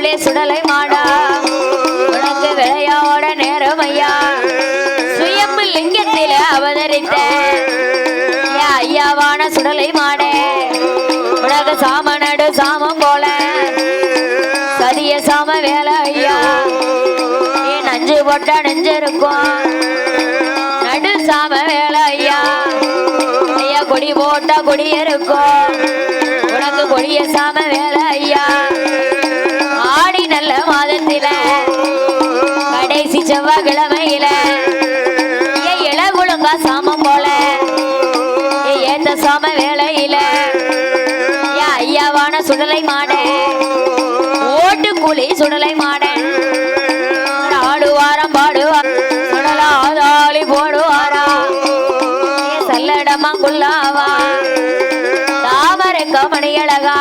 கூலி சுடலை மாடா. உனக்கு விளையாட நேரம் ஐயா. சுயம்பு லிங்கத்தில அவதரித்த ஐயாவான சுடலை மாடே. உனக்கு சாம நடு சாமம் போல. சதிய சாம வேலை ஐயா. நீ நஞ்சு போட்டா நெஞ்சிருக்கும். நடு சாம வேலை ஐயா. ஐயா கொடி போட்டா கொடி இருக்கும். உனக்கு கொடிய சாம வேலை ஐயா. நல்ல மாதத்தில கடைசி செவ்வாய்க்கிழமையில. ஐயா, ஒழுங்கா சாமம் போல. ஏய், ஏத்த சாம வேலையில. ஐயா, ஐயாவான சுடலை மாடே. ஓட்டு கூலி சுடலை மாடே. ஆடுவாரம் பாடுவா சுடலா ஆதாளி போடுவாரா. ஏ சல்லடமா குல்லாவா தாமரை கமணி அழகா